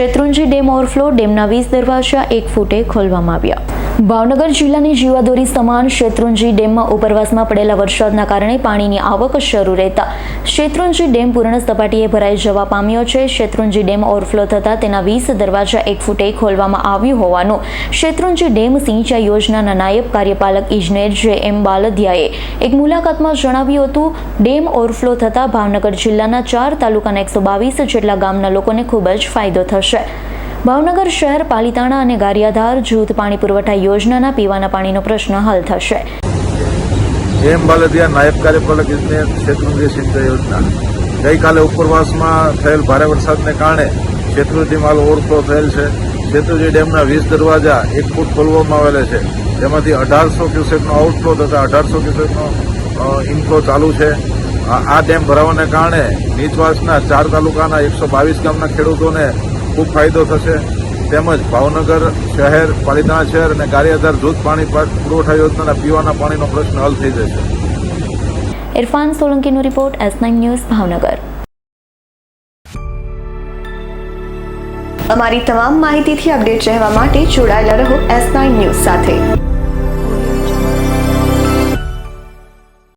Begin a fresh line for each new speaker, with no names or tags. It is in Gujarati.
શેત્રુંજી ડેમ ઓવરફ્લો ડેમના વીસ દરવાજા એક ફૂટે ખોલવામાં આવ્યા. ભાવનગર જિલ્લાની જીવાદોરી સમાન શેત્રુંજી ડેમમાં ઉપરવાસમાં પડેલા વરસાદના કારણે પાણીની આવક શરૂ રહેતા. શેત્રુંજી ડેમ પૂર્ણ સપાટીએ ભરાઈ જવા પામ્યો છે. શેત્રુંજી ડેમ ઓવરફ્લો થતાં તેના વીસ દરવાજા એક ફૂટે ખોલવામાં આવ્યું હોવાનું શેત્રુંજી ડેમ સિંચાઈ યોજનાના નાયબ કાર્યપાલક ઇજનેર જે એમ બાલદિયાએ એક મુલાકાતમાં જણાવ્યું હતું. ડેમ ઓવરફ્લો થતાં ભાવનગર જિલ્લાના ચાર તાલુકાના એકસો બાવીસ જેટલા ગામના લોકોને ખૂબ જ ફાયદો થશે. ભાવનગર શહેર, પાલિતાણા અને ગારિયાધાર જૂથ પાણી પુરવઠા યોજનાના પીવાના પાણીનો પ્રશ્ન હલ થશે.
જેમ બાલદિયા નાયબ કાર્યપાલક ઇજનેર શેત્રુંજી સિંચાઈ યોજના. ગઈકાલે ઉપરવાસમાં થયેલ ભારે વરસાદને કારણે શેત્રુજી માલ ઓવરફ્લો થયેલ છે. શેત્રુજી ડેમના વીસ દરવાજા એક ફૂટ ખોલવામાં આવેલા છે. જેમાંથી અઢારસો ક્યુસેકનો આઉટફ્લો તથા અઢારસો ક્યુસેકનો ઇનફ્લો ચાલુ છે. આ ડેમ ભરાવાને કારણે નીચવાસના ચાર તાલુકાના એકસો બાવીસ ગામના ખેડૂતોને ખૂબ ફાયદો થશે. તેમજ ભાવનગર શહેર પાલિતાણા શહેર અને ગારિયાધાર જૂથ પાણી પુરવઠા યોજનાના પીવાના પાણીનો પ્રશ્ન હલ થઈ જશે.
Irfan સોલંકીનો report S nine news Bhavnagar.
અમારી તમામ માહિતીથી અપડેટ રહેવા માટે જોડાયેલા રહો એસ નાઇન ન્યૂઝ સાથે.